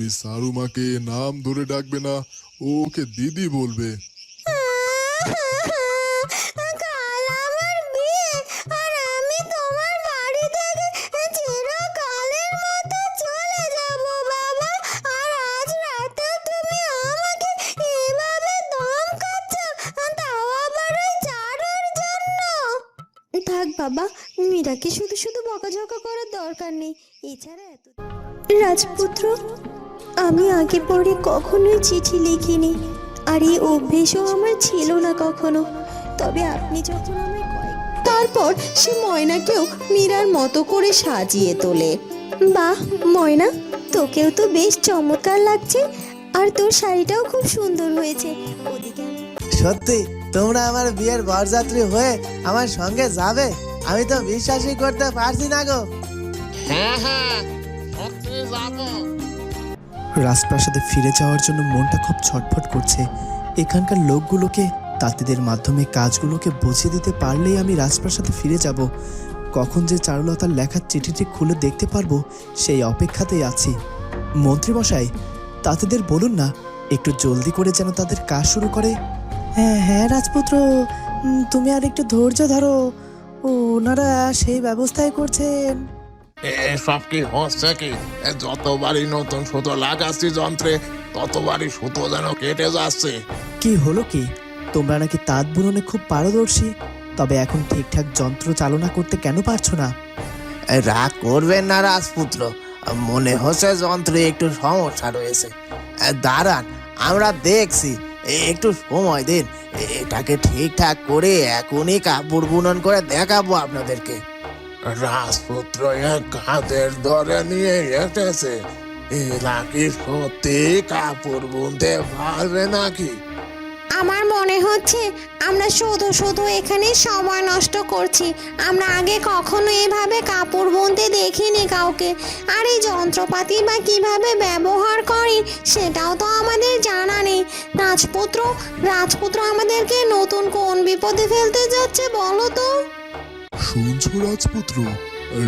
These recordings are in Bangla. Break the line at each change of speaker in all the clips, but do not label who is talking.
তুমি সারুমাকে নাম ধরে ডাকবে না ও ওকে দিদি বলবে।
কাল আমার বিয়ে আর আমি তোমার বাড়ি থেকে চিরকালের মতো চলে যাব বাবা। আর আজ রাতে তুমি আমাকে এভাবে ধমকাচ্ছ তাও আবার ওই চারুর জন্য? থাক বাবা মীরাকে শুধু শুধু বকাঝকা করার দরকার নেই। এছাড়া এত রাজপুত্র আমি আগে পরে কখনোই চিঠি লিখিনি। আর এই অভ্যেসও আমার ছিল না কখনো। তবে আপনি যখন আমায় তারপর সে ময়নাকেও মীরার মতো করে সাজিয়ে তোলে। বাহ ময়না তোকেও তো বেশ চমৎকার লাগছে। আর তোর শাড়িটাও খুব সুন্দর হয়েছে। ওদিকে
সত্যি তোমরা আমার বিয়ের বরযাত্রী হয়ে আমার সঙ্গে যাবে? আমি তো বিশ্বাসই করতে পারছি না গো।
হ্যাঁ হ্যাঁ সত্যি যাব।
রাজপ্রাসাদে ফিরে যাওয়ার জন্য মনটা খুব ছটফট করছে। এখানকার লোকগুলোকে, তাঁতিদের মাধ্যমে কাজগুলোকে বুঝিয়ে দিতে পারলেই আমি রাজপ্রাসাদে ফিরে যাব। কখন যে চারুলতার লেখার চিঠিটি খুলে দেখতে পারব, সেই অপেক্ষাতেই আছি। মন্ত্রীমশাই, তাঁতিদের বলুন না, একটু জলদি করে যেন তাদের কাজ শুরু করে। হ্যাঁ হ্যাঁ রাজপুত্র তুমি আর একটু ধৈর্য ধরো। ওনারা সেই ব্যবস্থাই করছেন।
এসব কি হচ্ছে কি? এ যতবারই নতুন সুতো লাগাচ্ছি যন্ত্রে ততবারই সুতো যেন কেটে যাচ্ছে।
কি হলো কি? তোমরা নাকি তাঁত বুননে খুব পারদর্শী। তবে এখন ঠিকঠাক যন্ত্র চালনা করতে কেন পারছ না?
রাগ করবেন না রাজপুত্র। মনে হচ্ছে যন্ত্রে একটু সমস্যা রয়েছে। দাঁড়ান আমরা দেখছি। এ- একটু সময় দিন। এটাকে ঠিকঠাক করে এখনই কাপড় বুনন করে দেখাবো আপনাদেরকে।
রাজপুত্র এক কাঁধের ধরে নিয়ে এসেছে এরা কি সত্যি কাপড় বুনতে পারবে নাকি?
আমার মনে হচ্ছে আমরা শুধু শুধু এখানে সময় নষ্ট করছি। আমরা আগে কখনো এভাবে কাপড় বুনতে দেখিনি কাউকে। আর এই যন্ত্রপাতি বা কীভাবে ব্যবহার করি সেটাও তো আমাদের জানা নেই। রাজপুত্র রাজপুত্র আমাদেরকে নতুন কোন বিপদে ফেলতে যাচ্ছে বলো তো?
শুনছো রাজপুত্র?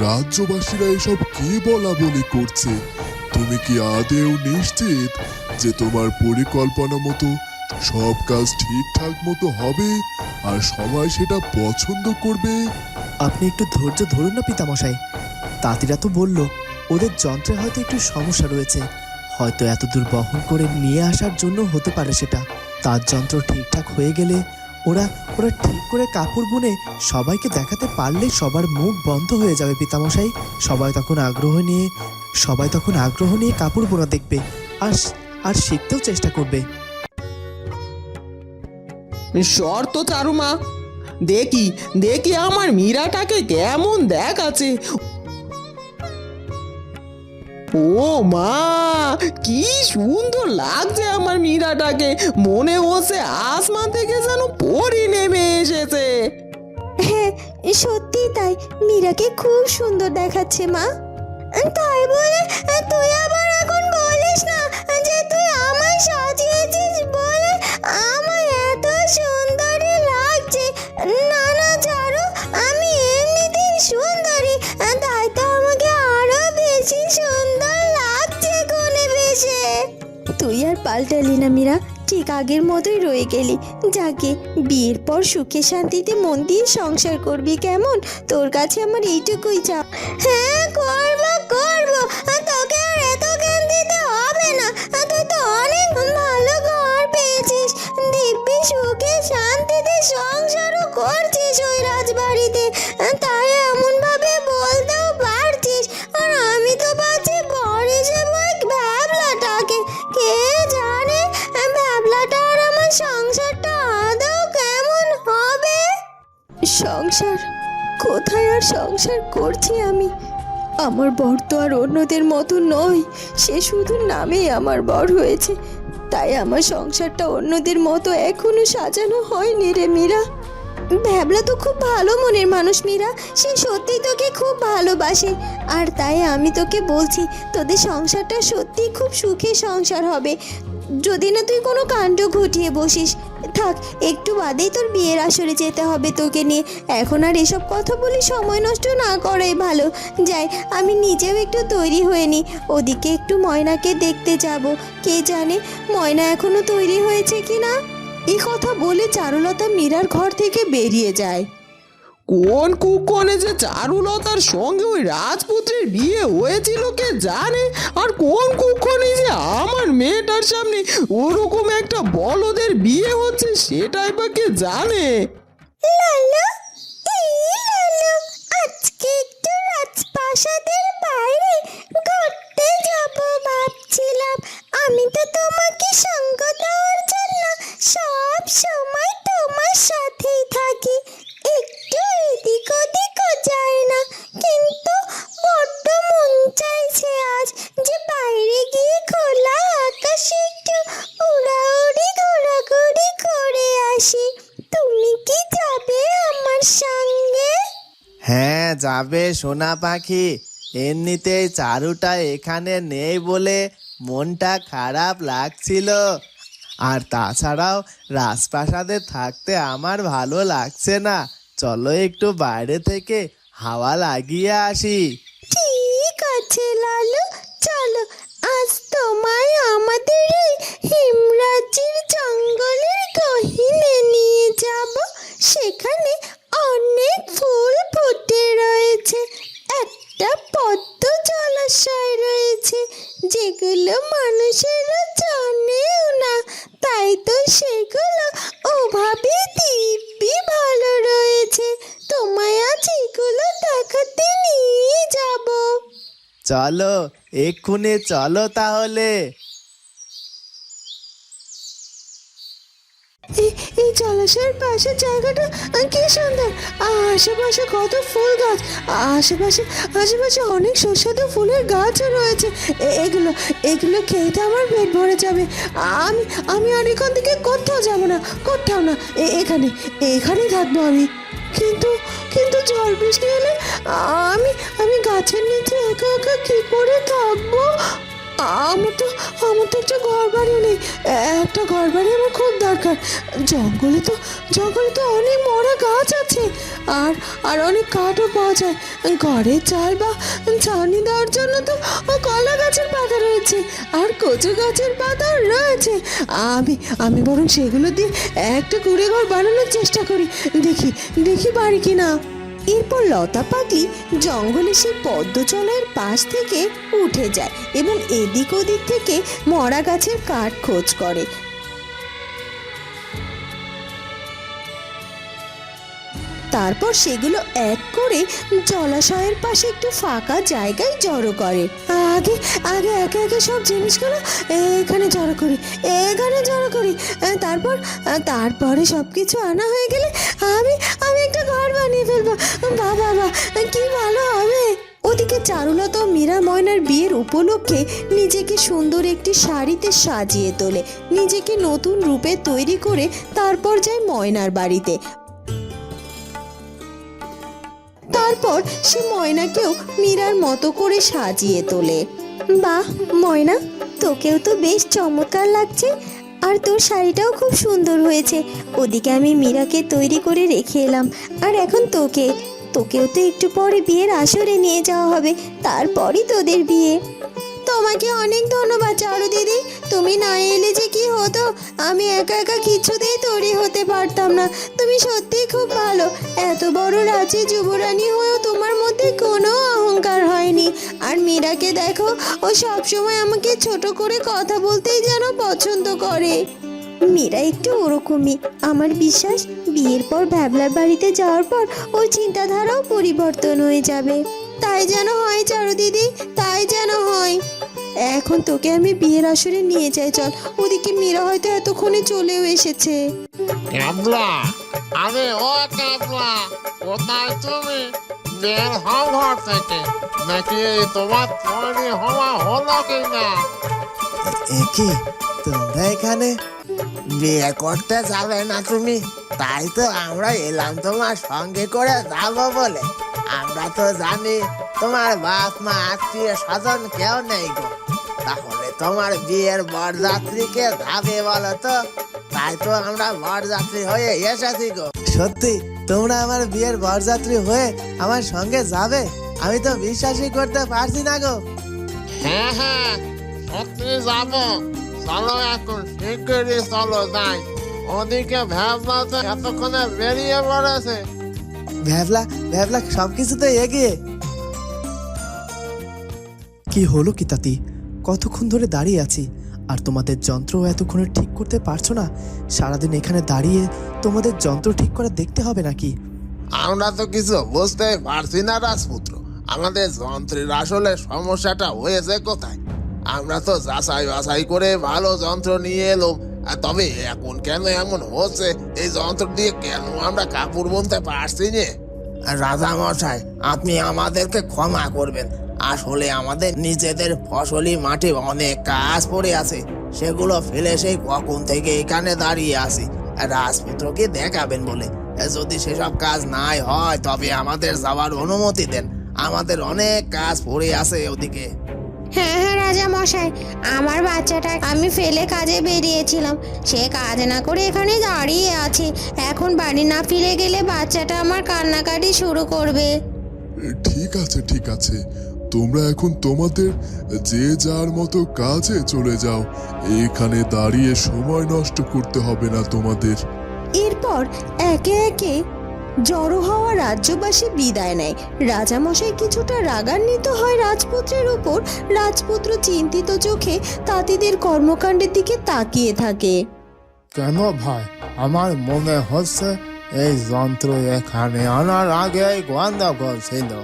রাজ্যবাসীরা এসব কি বলা বলি করছে? তুমি কি আদেও নিশ্চিত যে তোমার পরিকল্পনা মতো সব কাজ ঠিকঠাক মতো হবে আর সবাই সেটা পছন্দ করবে?
আপনি একটু ধৈর্য ধরুন না পিতামশাই। তাঁতিরা তো বলল, ওদের যন্ত্রে হয়তো একটু সমস্যা রয়েছে। হয়তো এত দূর বহন করে নিয়ে আসার জন্য হতে পারে সেটা। তার যন্ত্র ঠিকঠাক হয়ে গেলে ওরা ওরা ঠিক করে কাপড় বুনে সবাইকে দেখাতে পারলে সবার মুখ বন্ধ হয়ে যাবে পিতামশাই। সবাই তখন আগ্রহ নিয়ে, সবাই তখন আগ্রহ নিয়ে কাপড় বোনা দেখবে আর আর শিখতেও চেষ্টা করবে।
শর্ত চারুমা, দেখি দেখি আমার মীরাটাকে কেমন দেখাচ্ছে। ও মা, কি সুন্দর লাগছে আমার মীরাটাকে। মনে হচ্ছে আসমান থেকে যেন পরি নেমে এসেছে।
হ্যাঁ সত্যি তাই। মীরাকে খুব সুন্দর দেখাচ্ছে মা। তাই বলে তুই আবার তুই আর পাল্টালি না, মীরা। ঠিক আগের মতোই রয়ে গেলি। যাকে বিয়ের পর সুখে শান্তিতে মন দিয়ে সংসার করবি কেমন? তোর কাছে আমার এইটুকুই চাপ হ্যাঁ করব করব। তোকে আর এত জ্ঞান দিতে হবে না। তুই তো অনেক ভালো ঘর পেয়েছিস। দিব্যি সুখে শান্তিতে সংসারও করছিস ওই রাজবাড়িতে। তাই এমন ভাবে সংসার? কোথায় আর সংসার করছি আমি? আমার বর তো আর অন্যদের মতো নয়। সে শুধু নামেই আমার বর হয়েছে। তাই আমার সংসারটা অন্যদের মতো এখনও সাজানো হয়নি রে মীরা। ভ্যাবলা তো খুব ভালো মনের মানুষ মীরা। সে সত্যি তোকে খুব ভালোবাসে। আর তাই আমি তোকে বলছি, তোদের সংসারটা সত্যি খুব সুখে সংসার হবে। যদি না তুই কোনো কাণ্ড ঘটিয়ে বসিস, থাক, একটু বাদেই তোর বিয়ের আসরে যেতে হবে তোকে নিয়ে। এখন আর এসব কথা বলি সময় নষ্ট না করাই ভালো। যাই, আমি নিজেও একটু তৈরি হয়ে নি ওদিকে একটু ময়নাকে দেখতে যাব। কে জানে, ময়না এখনও তৈরি হয়েছে কি না
এই কথা বলে চারুলতা মীরার ঘর থেকে বেরিয়ে যায়। কোন কুকনে যে চারুলতার সঙ্গে ওই রাজপুত্রের বিয়ে হয়েছিল কে জানে? আর কোন কুকনে যে আমার মেয়েটার সামনে ওরকম একটা বলদের বিয়ে হচ্ছে সেটাই বা কে জানে?
না এই যাবে
সোনা পাখি? এমনিতেই চারুটা এখানে নেই বলে মনটা খারাপ লাগছিল। আর তাছাড়াও রাজপ্রাসাদে থাকতে আমার ভালো লাগছে না। চলো একটু বাইরে থেকে হাওয়া লাগিয়ে আসি।
ঠিক আছে, লালু। চলো, আজ তোমায় আমাদের এই হিমরাজ্যের জঙ্গলের নিয়ে যাব। সেখানে অনেক ফুল ফুটে রয়েছে। একটা পদ্ম জলাশয় রয়েছে, যেগুলো মানুষেরা জানেও না। তাই তো সেগুলো ওভাবে দিব্যি ভালো রয়েছে। তোমায় আজ এগুলো দেখাতে নিয়ে যাব।
চলো, এক্ষুনি চলো তাহলে
এই এই জলাশয়ের পাশের জায়গাটা কি সুন্দর। আশেপাশে কত ফুল গাছ, আশেপাশে আশেপাশে অনেক সুস্বাদু ফুলের গাছও রয়েছে। এগুলো এগুলো খেতে আমার পেট ভরে যাবে। আমি আমি এখান থেকে কোথাও যাব না, কোথাও না। এখানে এখানেই থাকব আমি। কিন্তু কিন্তু ঝড় বৃষ্টি হলে আমি আমি গাছের নিচে একা একা কি করে থাকব? আমার তো আমার তো একটা ঘর বাড়ি নেই। একটা ঘর বাড়ি আমার খুব দরকার। জঙ্গলে তো জঙ্গলে তো অনেক মরা গাছ আছে। আর আর অনেক কাঠও পাওয়া যায়। ঘরের চাল বা ছাউনি দেওয়ার জন্য তো কলা গাছের পাতা রয়েছে। আর কচু গাছের পাতা রয়েছে। আমি আমি বরং সেগুলো দিয়ে একটা কুড়ে ঘর বানানোর চেষ্টা করি। দেখি দেখি পারি কি না এরপর লতা পাগলি জঙ্গলে সেই পদ্মচলের পাশ থেকে উঠে যায় এবং এদিক ওদিক থেকে মরা গাছের কাঠ খোঁজ করে। তারপর সেগুলো এক করে জলাশয়ের পাশে একটু ফাঁকা জায়গায় জড়ো করে। আগে আগে একে একে সব জিনিসগুলো এখানে জড়ো করি, এখানে জড়ো করি, তারপর, তারপরে সব কিছু আনা হয়ে গেলে আমি আমি একটা ঘর বানিয়ে ফেলব। বাবা বা কি ভালো হবে। ওদিকে চারুলতা মীরা ময়নার বিয়ের উপলক্ষে নিজেকে সুন্দর একটি শাড়িতে সাজিয়ে তোলে। নিজেকে নতুন রূপে তৈরি করে তারপর যায় ময়নার বাড়িতে। তারপর সে ময়নাকেও মীরার মতো করে সাজিয়ে তোলে। বাহ, ময়না, তোকেও তো বেশ চমৎকার লাগছে। আর তোর শাড়িটাও খুব সুন্দর হয়েছে। ওদিকে আমি মীরাকে তৈরি করে রেখে এলাম। আর এখন তোকে, তোকেও তো একটু পরে বিয়ের আসরে নিয়ে যাওয়া হবে। তারপরই তোদের বিয়ে। তোমাকে অনেক ধন্যবাদ, চারু দিদি। তুমি না এলে যে কি হতো? আমি একা একা কিছুতেই তৈরি হতে পারতাম না। তুমি সত্যিই খুব ভালো। এত বড় রাজ্যে যুবরানী হয়েও তোমার মধ্যে কোনো অহংকার হয়নি। আর মীরাকে দেখো, ও সবসময় আমাকে ছোট করে কথা বলতেই যেন পছন্দ করে। মীরা একটু ওরকমই। আমার বিশ্বাস, বিয়ের পর ভ্যাবলার বাড়িতে যাওয়ার পর ওর চিন্তাধারাও পরিবর্তন হয়ে যাবে। তাই যেন হয় চারু দিদি তাই যেন হয়। এখন তোকে আমি বিয়ের আসরে নিয়ে যাই চল। ওদিকে মীরা হয়তো এতক্ষণে চলেও এসেছে।
ক্যাবলা আরে ও ক্যাবলা কোথায় তুমি? বের হও ঘর থেকে। নাকি তোমার তৈরি হওয়া হলো কি না
এ তোমরা এখানে বিয়ে করতে যাবে না তুমি? তাই তো আমরা এলাম তোমার সঙ্গে করে যাব বলে। আমরা তো জানি তোমার বাপ মা আত্মীয় স্বজন কেউ নেই গো। তাহলে তোমার বিয়ের বরযাত্রীকে যাবে বলো তো? তাই তো আমরা বরযাত্রী হয়ে এসেছি গো। সত্যি তোমরা আমার বিয়ের বরযাত্রী হয়ে আমার সঙ্গে যাবে? আমি তো বিশ্বাসই করতে পারছি না গো।
হ্যাঁ হ্যাঁ সত্যি যাব। চলো এখন শিগগিরই চলো যাই। ওদিকে ভ্যাবলা তো এতক্ষণে বেরিয়ে পড়েছে।
ভ্যাবলা ভ্যাবলা সবকিছুতে এগিয়ে।
কি হলো কি তাতি? কতক্ষণ ধরে দাঁড়িয়ে আছি? আর তোমাদের যন্ত্র এতক্ষণে ঠিক করতে পারছ না? সারাদিন এখানে দাঁড়িয়ে তোমাদের যন্ত্র ঠিক করা দেখতে হবে নাকি?
আমরা তো কিছু বুঝতে পারছি না, রাজপুত্র। আমাদের যন্ত্রের আসলে সমস্যাটা হয়েছে কোথায়? আমরা তো যাচাই বাছাই করে ভালো যন্ত্র নিয়ে এলো আর তবে এখন কেন এমন হচ্ছে? এই যন্ত্র দিয়ে কেন আমরা কাপড় বুনতে পারছি না
রাজা মশাই আপনি আমাদেরকে ক্ষমা করবেন। আসলে আমাদের নিজেদের ফসলি মাঠে অনেক কাজ পড়ে আছে। সেগুলো ফেলে সেই কখন থেকে এখানে দাঁড়িয়ে আছি। রাজপুত্রকে দেখাবেন বলে। যদি সেসব কাজ নাই হয়, তবে আমাদের যাওয়ার অনুমতি দেন। আমাদের অনেক কাজ পড়ে আছে ওদিকে।
হ্যাঁ হ্যাঁ রাজা মশাই আমার বাচ্চাটা আমি ফেলে কাজে বেরিয়েছিলাম। সে কাজ না করে এখানে দাঁড়িয়ে আছে। এখন বাড়ি না ফিরে গেলে বাচ্চাটা আমার কান্নাকাটি শুরু করবে।
ঠিক আছে ঠিক আছে। তোমরা এখন তোমাদের যে যার মতো কাজে চলে যাও। এখানে দাঁড়িয়ে সময় নষ্ট করতে হবে না তোমাদের।
এরপর একে একে জড়ো হওয়া রাজ্যবাসী বিদায় নেয়। রাজামশাই কিছুটা রাগান্বিত হয় রাজপুত্রের উপর রাজপুত্র চিন্তিত চোখে তাঁতিদের কর্মকাণ্ডের দিকে তাকিয়ে থাকে।
কেন ভাই? আমার মনে হচ্ছে এই যন্ত্র এখানে আনার আগেই গন্ডগোল ছিল।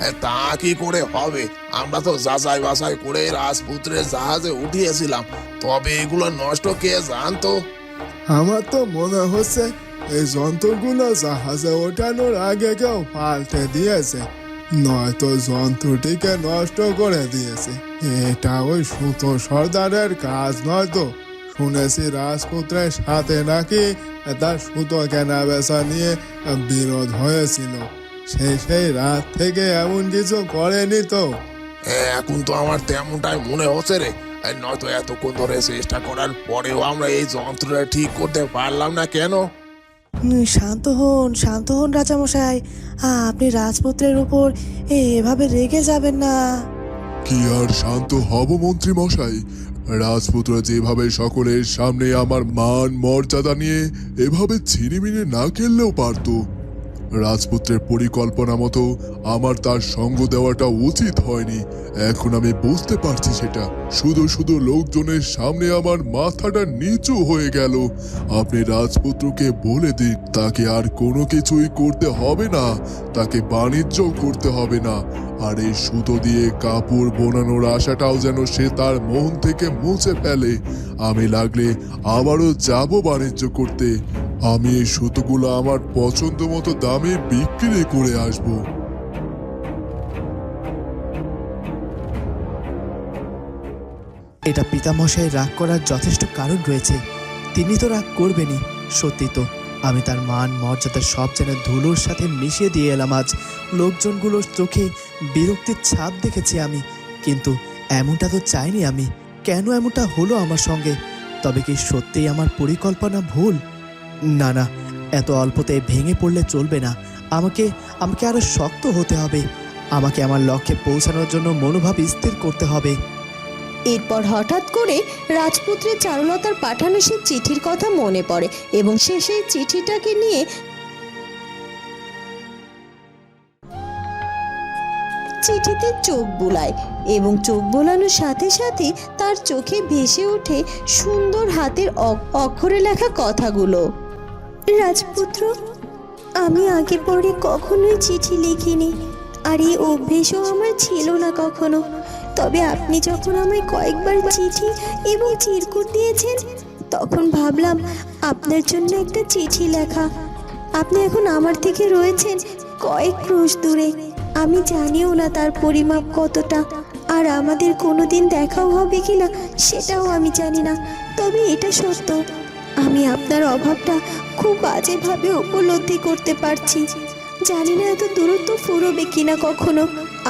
এ, তা কি করে হবে? আমরা তো যাচাই বাছাই করে রাজপুত্রের জাহাজে উঠিয়েছিলাম। তবে এগুলো নষ্ট কে জানতো?
আমার তো মনে হচ্ছে এই যন্ত্রগুলো জাহাজে ওঠানোর আগে কেউ পাল্টে দিয়েছে, নয়তো যন্ত্রটিকে নষ্ট করে দিয়েছে। এটা ওই সুতো সর্দারের কাজ নয় তো? শুনেছি রাজপুত্রের সাথে নাকি তার সুতো কেনা বেচা নিয়ে বিরোধ হয়েছিল। সেই সেই রাত থেকে এমন কিছু করেনি তো?
এখন তো আমার তেমনটাই মনে হচ্ছে রে। নয়তো এতক্ষণ ধরে চেষ্টা করার পরেও আমরা এই যন্ত্রটা ঠিক করতে পারলাম না কেন?
শান্ত হন শান্ত হন রাজামশাই। আপনি রাজপুত্রের উপর এভাবে রেগে যাবেন না।
কি আর শান্ত হব মন্ত্রী মশাই? রাজপুত্র যেভাবে সকলের সামনে আমার মান মর্যাদা নিয়ে এভাবে ছিনিমিনি না খেললেও পারতো। রাজপুত্রের পরিকল্পনা মতো আমার তার সঙ্গ দেওয়াটা উচিত হয়নি। এখন আমি বুঝতে পারছি সেটা। শুধু শুধু লোকজনের সামনে আমার মাথাটা নিচু হয়ে গেল। আপনি রাজপুত্রকে বলে দিন, তাকে আর কোনো কিছুই করতে হবে না। তাকে বাণিজ্য করতে হবে না। আর এই সুতো দিয়ে কাপড় বোনানোর আশাটাও যেন সে তার মন থেকে মুছে ফেলে। আমি লাগলে আবারও যাব বাণিজ্য করতে। আমি এই সুতোগুলো আমার পছন্দ মতো দামে বিক্রি করে আসব।
এটা পিতামশাই রাগ করার যথেষ্ট কারণ রয়েছে। তিনি তো রাগ করবেনই, সত্যি তো। আমি তার মান মর্যাদা সব যেন ধুলোর সাথে মিশিয়ে দিয়ে এলাম আজ। লোকজনগুলোর চোখে বিরক্তির ছাপ দেখেছি আমি, কিন্তু এমনটা তো চাইনি আমি। কেন এমনটা হলো আমার সঙ্গে? তবে কি সত্যিই আমার পরিকল্পনা ভুল? না না, এত অল্পতে ভেঙে পড়লে চলবে না। আমাকে আমাকে আরও শক্ত হতে হবে। আমাকে আমার লক্ষ্যে পৌঁছানোর জন্য মনোভাব স্থির করতে হবে।
এরপর হঠাৎ করে রাজপুত্রের চারুলতার পাঠানো সে চিঠির কথা মনে পড়ে এবং সে সেই চিঠিটাকে নিয়ে চিঠিতে চোখ বুলায় এবং চোখ বোলানোর সাথে সাথে তার চোখে ভেসে ওঠে সুন্দর হাতের অক্ষরে লেখা কথাগুলো। রাজপুত্র, আমি আগে পরে কখনোই চিঠি লিখিনি, আর এই অভ্যেসও আমার ছিল না কখনো। তবে আপনি যখন আমায় কয়েকবার চিঠি এবং চিরকুট দিয়েছেন, তখন ভাবলাম আপনার জন্য একটা চিঠি লেখা। আপনি এখন আমার থেকে রয়েছেন কয়েক ক্রোশ দূরে। আমি জানিও না তার পরিমাপ কতটা, আর আমাদের কোনোদিন দেখাও হবে কি না সেটাও আমি জানি না। তবে এটা সত্য। আমি আপনার অভাবটা খুব বাজেভাবে উপলব্ধি করতে পারছি। জানি না এত দূরত্ব ফুরবে কিনা কখনো।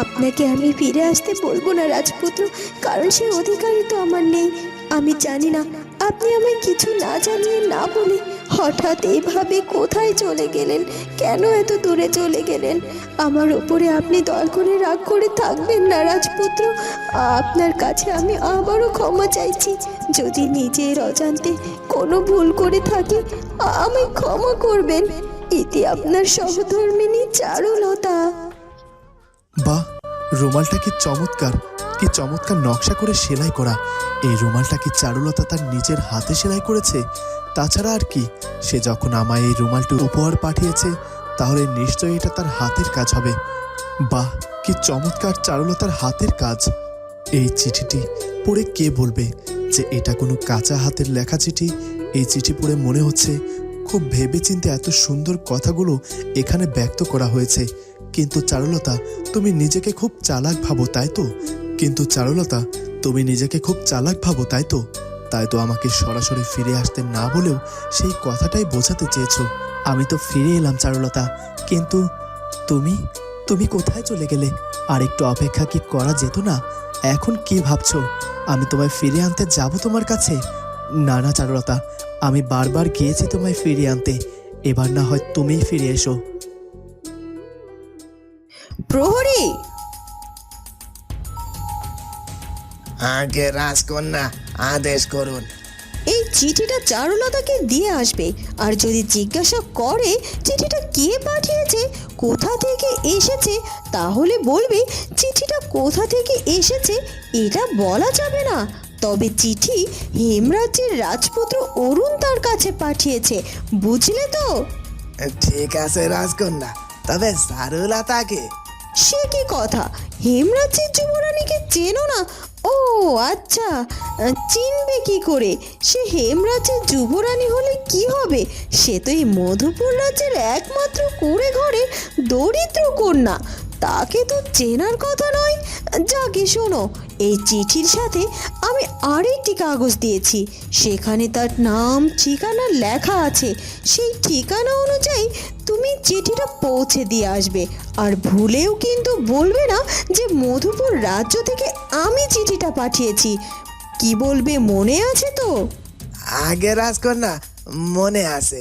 আপনাকে আমি ফিরে আসতে বলব না, রাজপুত্র, কারণ সে অধিকারই তো আমার নেই। আমি জানি না, আপনি আমায় কিছু না জানিয়ে না বলে হঠাৎ এভাবে কোথায় চলে গেলেন? কেন এত দূরে চলে গেলেন? আমার ওপরে আপনি দল করে রাগ করে থাকবেন না, রাজপুত্র। আপনার কাছে আমি আবারও ক্ষমা চাইছি। যদি নিজের অজান্তে কোনো ভুল করে থাকি আমি ক্ষমা করবেন। ইতি আপনার সহধর্মিনী চারুলতা।
বাহ, রুমালটা কি চমৎকার। কি চমৎকার নকশা করে সেলাই করা। এই রুমালটা কি চারুলতা তার নিজের হাতে সেলাই করেছে? তাছাড়া আর কি, সে যখন আমায় এই রুমালটি উপহার পাঠিয়েছে, তাহলে নিশ্চয়ই এটা তার হাতের কাজ হবে। বাহ, কি চমৎকার চারুলতার হাতের কাজ। এই চিঠিটি পড়ে কে বলবে যে এটা কোনো কাঁচা হাতের লেখা চিঠি? এই চিঠি পড়ে মনে হচ্ছে খুব ভেবেচিন্তে এত সুন্দর কথাগুলো এখানে ব্যক্ত করা হয়েছে। কিন্তু চারুলতা, তুমি নিজেকে খুব চালাক ভাবো, তাই তো? কিন্তু চারুলতা, তুমি নিজেকে খুব চালাক ভাবো, তাই তো? তাই তো আমাকে সরাসরি ফিরে আসতে না বলেও সেই কথাটাই বোঝাতে চেয়েছো। আমি তো ফিরে এলাম, চারুলতা। কিন্তু তুমি তুমি কোথায় চলে গেলে? আর একটু অপেক্ষা কি করা যেত না? এখন কি ভাবছ? আমি তোমায় ফিরে আনতে যাব তোমার কাছে? না না, চারুলতা। আমি বারবার গিয়েছি তোমায় ফিরিয়ে আনতে। এবার না হয় তুমিই ফিরে এসো।
প্রহরী!
আগে রাজকন্যা আদেশ করুন।
এই চিঠিটা চারুলতাকে দিয়ে আসবে। আর যদি জিজ্ঞাসা করে চিঠিটা কে পাঠিয়েছে কোথা থেকে এসেছে তাহলে বলবে চিঠিটা কোথা থেকে এসেছে এটা বলা যাবে না। তবে চিঠি হেমরাজ্যের রাজপুত্র অরুণ তার কাছে পাঠিয়েছে বুঝলে তো?
ঠিক আছে রাজকন্যা তবে চারুলতাকে
সে কি কথা? হেমরাজের যুবরানীকে চেনো না? ও আচ্ছা। চিনবে কি করে? সে হেমরাজের যুবরানী হলে কি হবে? সে তো এই মধুপুর রাজ্যের একমাত্র কুড়ে ঘরে দরিদ্র কন্যা। তাকে তো চেনার কথা নয়। যাকে শোনো, এই চিঠির সাথে আমি আরেকটি কাগজ দিয়েছি। সেখানে তার নাম, ঠিকানা লেখা আছে। সেই ঠিকানা অনুযায়ী তুমি চিঠিটা পৌঁছে দিয়ে আসবে। আর ভুলেও কিন্তু বলবে না যে মধুপুর রাজ্য থেকে আমি চিঠিটা পাঠিয়েছি। কি বলবে মনে আছে তো?
আগে রাজকন্যা, মনে আছে।